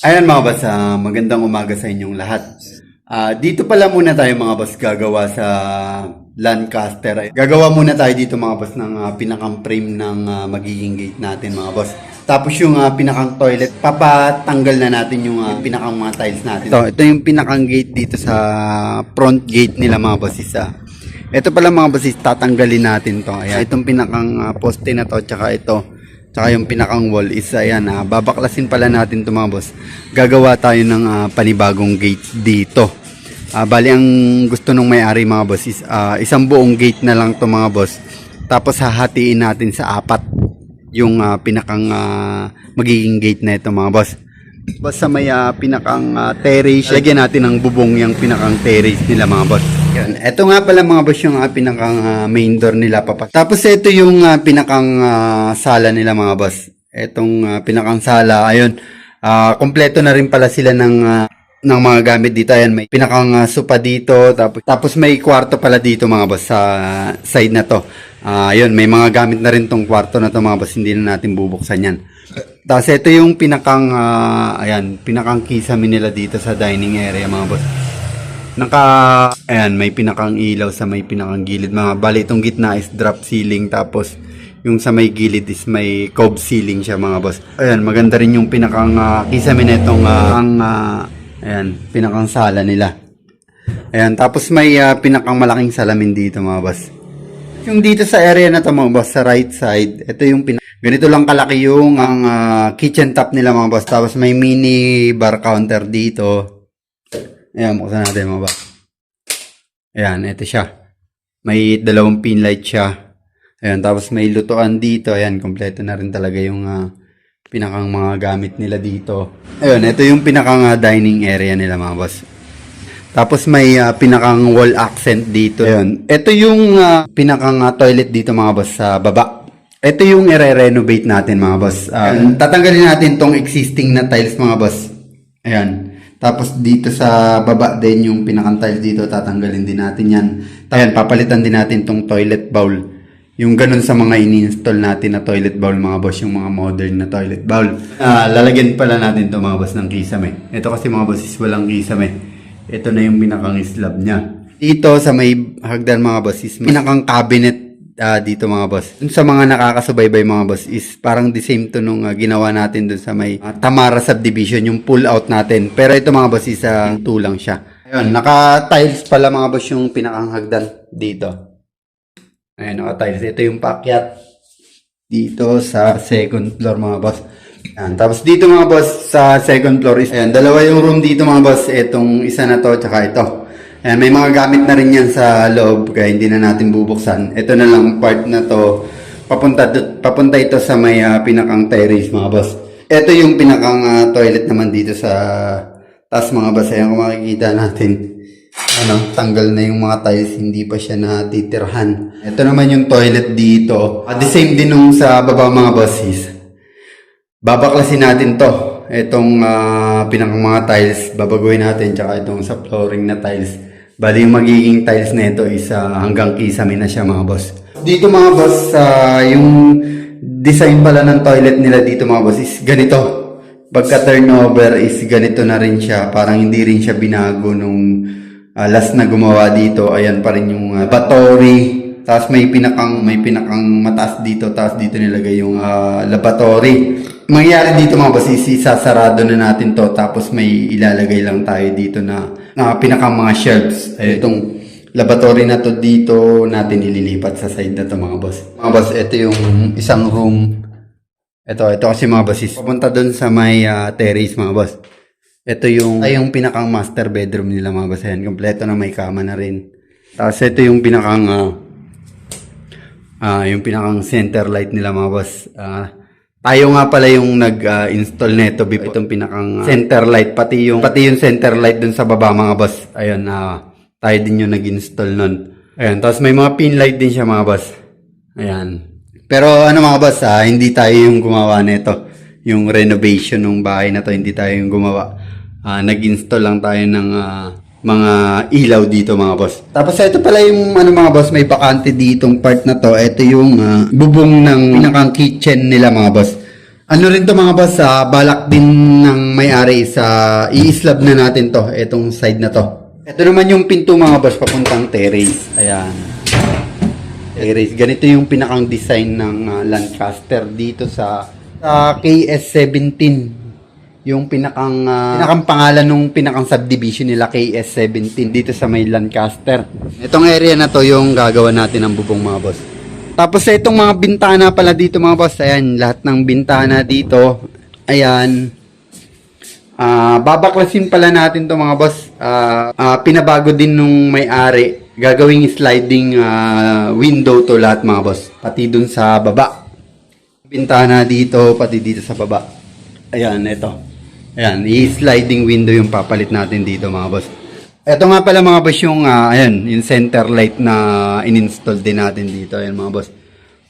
Ayan mga boss, ah, magandang umaga sa inyong lahat. Ah, dito pala muna tayo mga boss gagawa sa Lancaster. Gagawa muna tayo dito mga boss ng ah, pinakang frame ng ah, magiging gate natin mga boss. Tapos yung ah, pinakang toilet, papatanggal na natin yung ah, pinakang mga tiles natin. Ito, ito yung pinakang gate dito sa front gate nila mga boss. Isa. Ito pala mga boss, tatanggalin natin to. Ayan, itong pinakang ah, poste na to, tsaka ito. Tsaka yung pinakang wall is ayan, ah, babaklasin pala natin to mga boss. Gagawa tayo ng ah, panibagong gate dito. Ah, bali ang gusto nung may-ari mga boss is ah, isang buong gate na lang to mga boss. Tapos hahatiin natin sa apat yung ah, pinakang ah, magiging gate na ito mga boss. Basta may ah, pinakang ah, terrace, lagyan natin ng bubong yung pinakang terrace nila mga boss. Yan. Ito nga pala mga boss yung ah, pinakang ah, main door nila papa. Tapos ito yung ah, pinakang ah, sala nila mga boss. Itong ah, pinakang sala, ayun. Ah, kompleto na rin pala sila ng ah, ng mga gamit dito. Ayan, may pinakang ah, sopa dito. Tapos, tapos may kwarto pala dito mga boss sa side na to. Ah, ayun, may mga gamit na rin tong kwarto na to mga boss. Hindi na natin bubuksan yan. Tapos ito yung pinakang, ah, ayan, pinakang kisame nila dito sa dining area mga boss. Naka, ayan, may pinakang ilaw sa may pinakang gilid. Mga bali, itong gitna is drop ceiling. Tapos, yung sa may gilid is may cove ceiling siya mga boss. Ayan, maganda rin yung pinakang uh, kisame nitong ah, ang, ah, ayan, pinakang sala nila. Ayan, tapos may ah, pinakang malaking salamin dito mga boss. Yung dito sa area na to mga boss, sa right side, ito yung pina- ganito lang kalaki yung ang ah, kitchen top nila mga boss. Tapos may mini bar counter dito. Ayan, buksan natin mga boss. Ayan, ito siya. May dalawang pin light siya. Ayan, tapos may lutuan dito. Ayan, kompleto na rin talaga yung ah, pinakang mga gamit nila dito. Ayun, ito yung pinakang ah, dining area nila mga boss. Tapos may ah, pinakang wall accent dito. Ayun. Ito yung ah, pinakang ah, toilet dito mga boss sa baba. Ito yung i-renovate natin mga boss. Ah, tatanggalin natin tong existing na tiles mga boss. Ayan. Tapos dito sa baba din yung pinakang tiles dito tatanggalin din natin yan. Ayan, papalitan din natin tong toilet bowl. Yung ganun sa mga ini-install natin na toilet bowl mga boss, yung mga modern na toilet bowl. Ah, lalagyan pala natin to mga boss ng kisame. Ito kasi mga boss is walang kisame. Ito na yung pinakang slab niya. Dito sa may hagdan mga boss is pinakang cabinet ah, dito mga boss. Dun sa mga nakakasubaybay mga boss is parang the same to nung ah, ginawa natin dun sa may ah, Tamara subdivision, yung pull out natin. Pero ito mga boss is uh, tulang siya. Ayun, naka-tiles pala mga boss yung pinakang hagdan dito. Ayun, naka-tiles. Ito yung pakyat dito sa second floor mga boss. Ayan. Tapos dito mga boss sa second floor is ayan, dalawa yung room dito mga boss. Itong isa na to tsaka ito. Ayan, may mga gamit na rin yan sa loob kaya hindi na natin bubuksan. Ito na lang part na to. Papunta, papunta ito sa may ah, pinakang terrace mga boss. Ito yung pinakang ah, toilet naman dito sa taas mga boss. Ayan kung makikita natin ano, tanggal na yung mga tiles, hindi pa siya natitirhan. Ito naman yung toilet dito. At the same din nung sa baba mga bosses. Babaklasin natin to. Itong ah, pinakang mga tiles, babaguhin natin. Tsaka itong sa flooring na tiles. Bali yung magiging tiles na ito is ah, hanggang kisame na siya mga boss. Dito mga boss, ah, yung design pala ng toilet nila dito mga boss is ganito pagka turnover is ganito na rin siya. Parang hindi rin siya binago nung ah, last na gumawa dito. Ayan pa rin yung uh, batory. Tapos may pinakang may pinakang mataas dito. Tapos dito nilagay yung ah, laboratory. Mangyayari dito mga boss is isasarado na natin to. Tapos may ilalagay lang tayo dito na, na pinakang mga shelves. Eh, itong laboratory na to dito natin ililipat sa side na to mga boss. Mga boss, ito yung isang room ito, ito kasi mga basis. Papunta doon sa may ah, terrace mga boss. Ito yung, ay yung pinakang master bedroom nila mga boss. Ayan, kompleto na may kama na rin. Tapos ito yung pinakang, ah, ah, yung pinakang center light nila mga boss. Ah, tayo nga pala yung nag-install nito before itong pinakang ah, center light. Pati yung, pati yung center light doon sa baba mga boss. Ayun, ah, tayo din yung nag-install nun. Ayan, tapos may mga pin light din siya mga boss. Ayan. Pero ano mga boss, ah, hindi tayo yung gumawa nito. Yung renovation ng bahay na to, hindi tayo yung gumawa. Ah, nag-install lang tayo ng ah, mga ilaw dito mga boss. Tapos ito pala yung ano mga boss, may bakante ditong part na to. Ito yung ah, bubong ng pinakang kitchen nila mga boss. Ano rin to mga boss, ah, balak din ng may-ari sa i-slab na natin to, itong side na to. Ito naman yung pinto mga boss papuntang terrace. Ayan. Terrace. Ganito yung pinakang design ng ah, Lancaster dito sa, sa KS17. Yung pinakang, ah, pinakang pangalan ng pinakang subdivision nila KS17 dito sa may Lancaster. Itong area na to yung gagawa natin ng bubong mga boss. Tapos sa itong mga bintana pala dito mga boss, ayan, lahat ng bintana dito, ayan, ah babaklasin pala natin to mga boss. Ah, ah, pinabago din nung may-ari, gagawing sliding ah, window to lahat mga boss, pati dun sa baba. Bintana dito, pati dito sa baba. Ayan, ito. Ayan, i-sliding window yung papalit natin dito mga boss. Ito nga pala mga boss yung, ah, ayan, yung center light na in-install din natin dito. Ayan mga boss.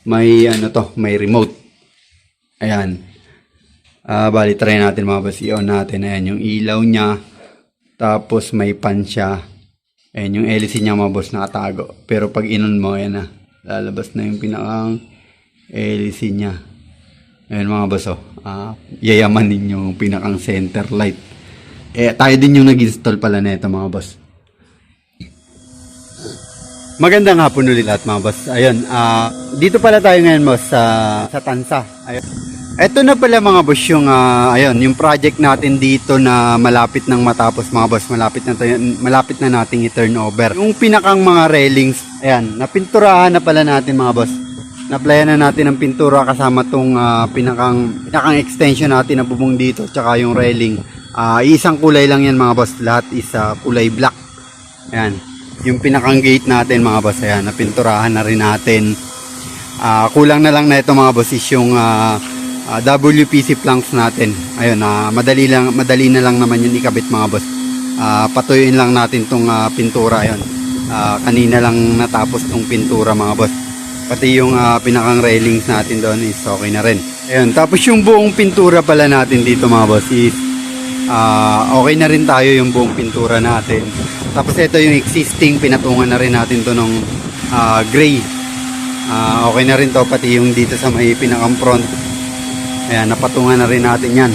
May ano to, may remote. Ayan. Ah, bali try natin mga boss. I-on natin. Ayan yung ilaw niya. Tapos may pan siya. Ayan yung LC niya mga boss nakatago. Pero pag inon mo, ayan na. Lalabas na yung pinakang LC niya. Ayan mga boss oh. Ah, yayamanin yung pinakang center light. Eh, tayo din yung nag-install pala nito mga boss. Magandang hapon ulit lahat mga boss. Ayun, ah, dito pala tayo ngayon boss sa, sa Tansa. Ayun. Ito na pala mga boss yung, ah, ayun, yung project natin dito na malapit nang matapos mga boss. Malapit na, tayo, malapit na nating i-turn over. Yung pinakang mga railings, ayan, napinturahan na pala natin mga boss. Naplayan na natin ang pintura kasama tong ah, pinakang, pinakang extension natin na bubong dito tsaka yung railing. Ah, isang kulay lang yan mga boss. Lahat is ah, kulay black. Ayan. Yung pinakang gate natin mga boss. Ayan. Napinturahan na rin natin. Ah, kulang na lang na ito mga boss is yung ah, ah, WPC planks natin. Ayun. ah, madali, lang, madali na lang naman yun ikabit mga boss. Ah, patuyuin lang natin tong ah, pintura. Ayun. Ah, kanina lang natapos tong pintura mga boss. Pati yung ah, pinakang railings natin doon is okay na rin. Ayun. Tapos yung buong pintura pala natin dito mga boss is Ah, okay na rin tayo yung buong pintura natin. Tapos ito yung existing, pinatungan na rin natin to ng ah, gray. Ah, okay na rin to, pati yung dito sa may pinakang front. Ayan, napatungan na rin natin yan.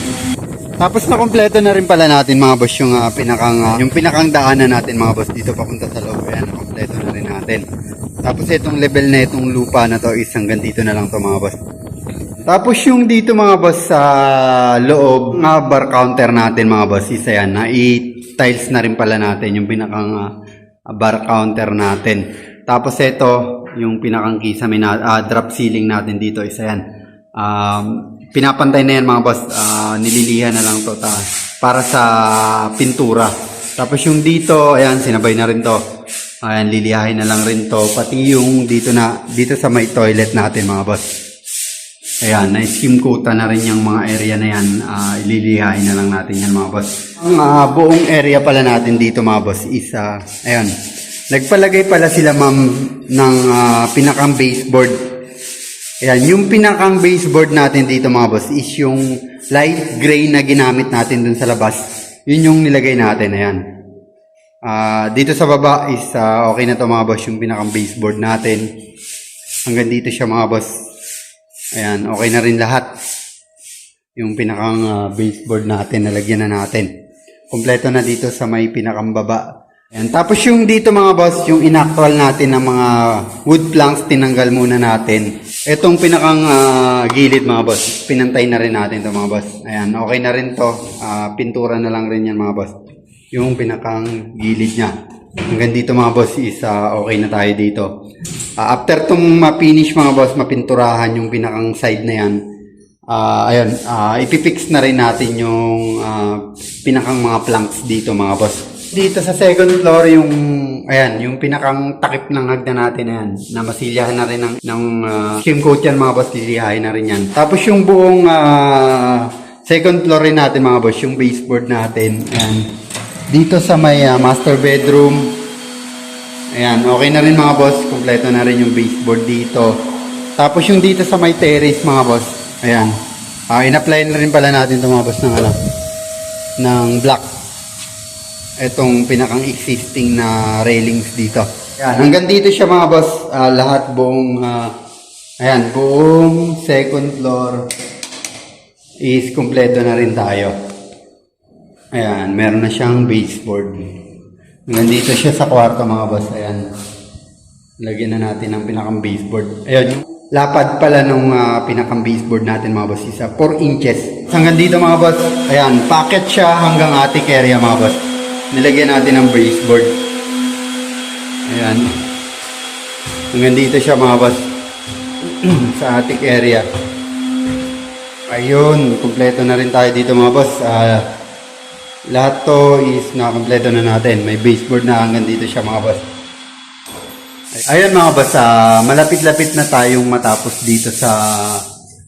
Tapos na kompleto na rin pala natin mga boss yung ah, pinakang ah, yung pinakang daanan natin mga boss dito papunta sa loob. Ayan, kompleto na rin natin. Tapos itong level na itong lupa na to is hanggang dito na lang to mga boss. Tapos yung dito mga boss sa loob, mga bar counter natin mga boss, isa yan, na i-tiles na rin pala natin yung pinakang ah, bar counter natin. Tapos ito, yung pinakang kisame na ah, drop ceiling natin dito, isa yan. Um, pinapantay na yan mga boss, Ah, nililihan na lang to ta, para sa pintura. Tapos yung dito, ayan, sinabay na rin to. Ayan, lilihahin na lang rin to. Pati yung dito na, dito sa may toilet natin mga boss. Ayan, na-skim coata na rin yung mga area na yan. Ah, ililihain na lang natin yan mga boss. Ang ah, buong area pala natin dito mga boss is, ah, ayan, nagpalagay pala sila ma'am ng ah, pinakang baseboard. Ayan, yung pinakang baseboard natin dito mga boss is yung light gray na ginamit natin dun sa labas. Yun yung nilagay natin, ayan. Ah, dito sa baba is ah, okay na to mga boss yung pinakang baseboard natin. Hanggang dito siya mga boss. Ayan, okay na rin lahat. Yung pinakang ah, baseboard natin, nalagyan na natin. Kompleto na dito sa may pinakang baba. Ayan. Tapos yung dito mga boss, yung inactual natin ng mga wood planks, tinanggal muna natin. Itong pinakang ah, gilid mga boss, pinantay na rin natin to mga boss. Ayan, okay na rin to. Ah, pintura na lang rin yan mga boss. Yung pinakang gilid niya. Hanggang dito mga boss is ah, okay na tayo dito. Ah, after tong ma-finish mga boss, mapinturahan yung pinakang side na yan. Ah, ayun, ah, ipipix na rin natin yung ah, pinakang mga planks dito mga boss. Dito sa second floor yung ayan, yung pinakang takip ng hagdan natin na yan, na masilyahan na rin ng ng uh, skim coat yan mga boss, lilihain na rin yan. Tapos yung buong ah, second floor rin natin mga boss, yung baseboard natin. Ayan. Dito sa may ah, master bedroom, Ayan, okay na rin mga boss. Kompleto na rin yung baseboard dito. Tapos yung dito sa may terrace mga boss. Ayan. Ah, in-apply na rin pala natin ito mga boss ng ano, ng black. Itong pinakang existing na railings dito. Ayan, hanggang dito siya mga boss. Ah, lahat buong, ah, ayan, buong second floor. is kumpleto na rin tayo. Ayan, meron na siyang baseboard. Nandito siya sa kwarto mga boss. Ayan. Lagyan na natin ang pinakang baseboard. Ayan, lapad pala nung ah, pinakang baseboard natin mga boss is ah, 4 inches. Hanggang dito mga boss. Ayan, packet siya hanggang attic area mga boss. Nilagyan natin ang baseboard. Ayan. Hanggang dito siya mga boss. sa attic area. Ayun, kumpleto na rin tayo dito mga boss. Ah, lahat to is nakakompleto na natin. May baseboard na hanggang dito siya mga boss. Ayun mga boss, ah, malapit-lapit na tayong matapos dito sa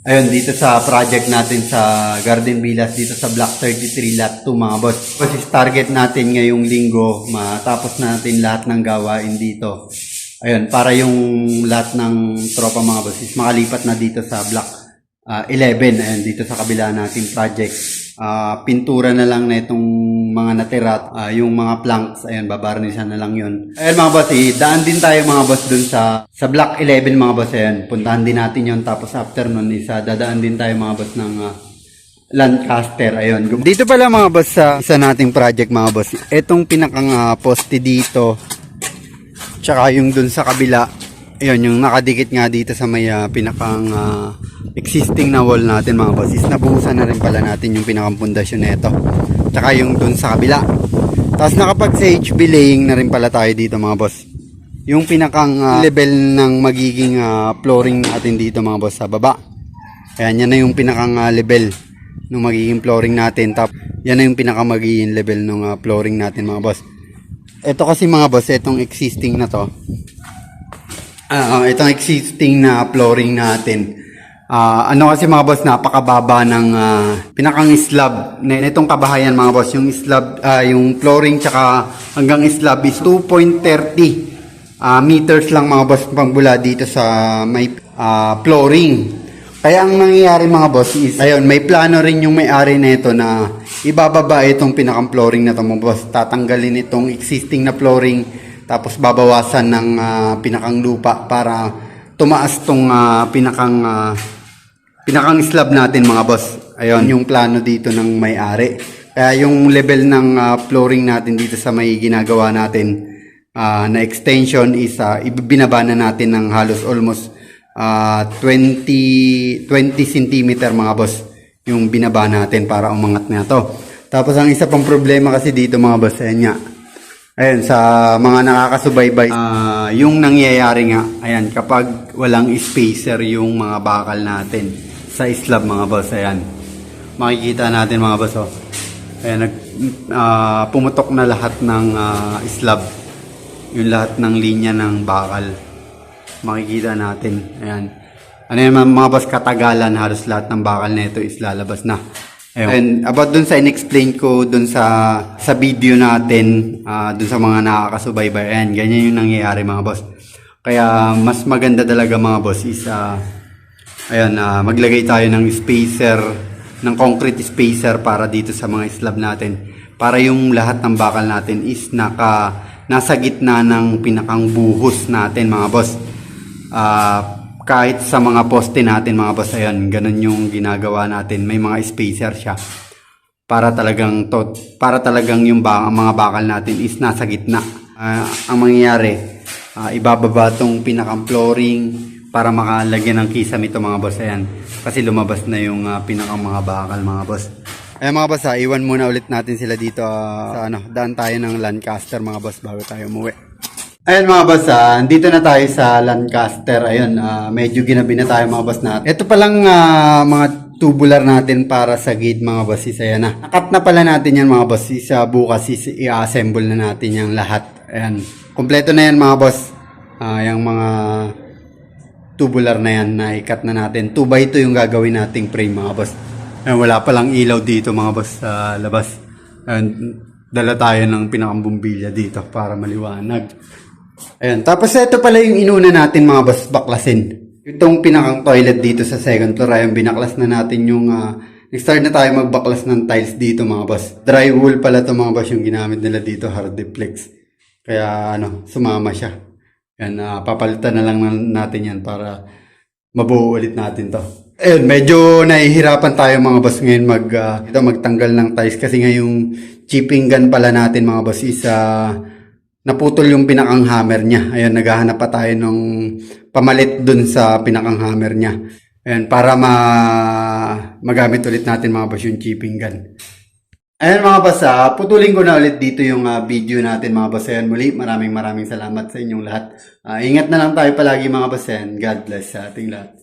ayun dito sa project natin sa Garden Villas dito sa Block 33 Lot 2 mga boss. Is target natin ngayong linggo matapos natin lahat ng gawain dito. Ayun, para yung lahat ng tropa mga boss is makalipat na dito sa Block ah, 11 ayun dito sa kabila nating project. Ah, pintura na lang na itong mga natira, ah, yung mga planks, ayun, babarnisan na lang yun. Ayun mga boss, eh, daan din tayo mga boss dun sa, sa block 11 mga boss, ayun. Puntahan din natin yun, tapos after nun, isa, dadaan din tayo mga boss ng ah, Lancaster, ayun. Dito pala mga boss sa isa nating project mga boss, itong pinakang ah, poste dito, tsaka yung dun sa kabila, ayun, yung nakadikit nga dito sa may ah, pinakang ah, existing na wall natin mga boss is nabuhusan na rin pala natin yung pinakang pundasyon nito. Tsaka yung dun sa kabila. Tapos nakapag sa HB laying na rin pala tayo dito mga boss. Yung pinakang ah, level ng magiging ah, flooring natin dito mga boss sa baba. Ayan, yan na yung pinakang ah, level ng magiging flooring natin. Tap, yan na yung pinaka magiging level ng ah, flooring natin mga boss. Ito kasi mga boss, itong existing na to. Ah, itong existing na flooring natin. Ah, ano kasi mga boss, napakababa ng ah, pinakang slab. Na itong kabahayan mga boss, yung slab, ah, yung flooring tsaka hanggang slab is 2.30 ah, meters lang mga boss pangbula dito sa may ah, flooring. Kaya ang nangyayari mga boss is, ayun, may plano rin yung may-ari nito na ibababa itong pinakang flooring na to mga boss. Tatanggalin itong existing na flooring tapos babawasan ng ah, pinakang lupa para tumaas tong ah, pinakang ah, pinakang slab natin mga boss. Ayun, yung plano dito ng may-ari. Kaya yung level ng ah, flooring natin dito sa may ginagawa natin ah, na extension is uh, ibibinaba na natin ng halos almost ah, 20 20 cm mga boss yung binaba natin para umangat na to. Tapos ang isa pang problema kasi dito mga boss, ayan nga. Ayan, sa mga nakakasubaybay, ah, yung nangyayari nga, ayan, kapag walang spacer yung mga bakal natin sa slab mga boss, ayan. Makikita natin mga boss, oh. Ayan, nag, ah, pumutok na lahat ng ah, slab. Yung lahat ng linya ng bakal. Makikita natin, ayan. Ano yung mga boss, katagalan, halos lahat ng bakal na ito is lalabas na. Ayun. And about dun sa in-explain ko dun sa sa video natin, ah, dun sa mga nakakasubaybay, ayan, ganyan yung nangyayari mga boss. Kaya mas maganda talaga mga boss is ah, ayun, ah, maglagay tayo ng spacer, ng concrete spacer para dito sa mga slab natin. Para yung lahat ng bakal natin is naka nasa gitna ng pinakang buhos natin mga boss. Ah, kahit sa mga poste natin mga boss, ayan, ganun yung ginagawa natin. May mga spacer siya para talagang to, para talagang yung ba, mga bakal natin is nasa gitna. Ah, ang mangyayari, ah, ibababa tong pinakang flooring para makalagyan ng kisame ito mga boss. Ayan, kasi lumabas na yung ah, pinakang mga bakal mga boss. Ayan mga boss, ah, iwan muna ulit natin sila dito ah, sa ano, daan tayo ng Lancaster mga boss bago tayo umuwi. Ayan mga boss, ah, andito na tayo sa Lancaster. Ayun, ah, medyo ginabi na tayo mga boss natin. Ito palang ah, mga tubular natin para sa gate mga boss. Isa yan na. Nakat na pala natin yan mga boss. Isa bukas is i-assemble na natin yung lahat. Ayan. Kompleto na yan mga boss. Ah, yung mga tubular na yan na ikat na natin. 2 by 2 yung gagawin nating frame mga boss. Ayan, wala palang ilaw dito mga boss sa labas. Ayan, dala tayo ng pinakang bumbilya dito para maliwanag. Ayan, tapos ito pala yung inuna natin mga boss baklasin. Itong pinakang toilet dito sa second floor, ayun, binaklas na natin yung, ah, nag-start na tayo magbaklas ng tiles dito mga boss. Drywall pala to mga boss yung ginamit nila dito, hardiplex. Kaya ano, sumama siya. Yan, ah, papalitan na lang na- natin yan para mabuo ulit natin to. Ayun, medyo nahihirapan tayo mga boss ngayon mag, ah, ito, magtanggal ng ties kasi nga yung chipping gun pala natin mga boss is ah, naputol yung pinakang hammer niya. Ayun, naghahanap pa tayo ng pamalit dun sa pinakang hammer niya. Ayun, para ma magamit ulit natin mga boss yung chipping gun. Ayan mga boss, ah, putulin ko na ulit dito yung ah, video natin mga boss. Ayan, muli maraming maraming salamat sa inyong lahat. Ah, ingat na lang tayo palagi mga boss. Ayan, God bless sa ating lahat.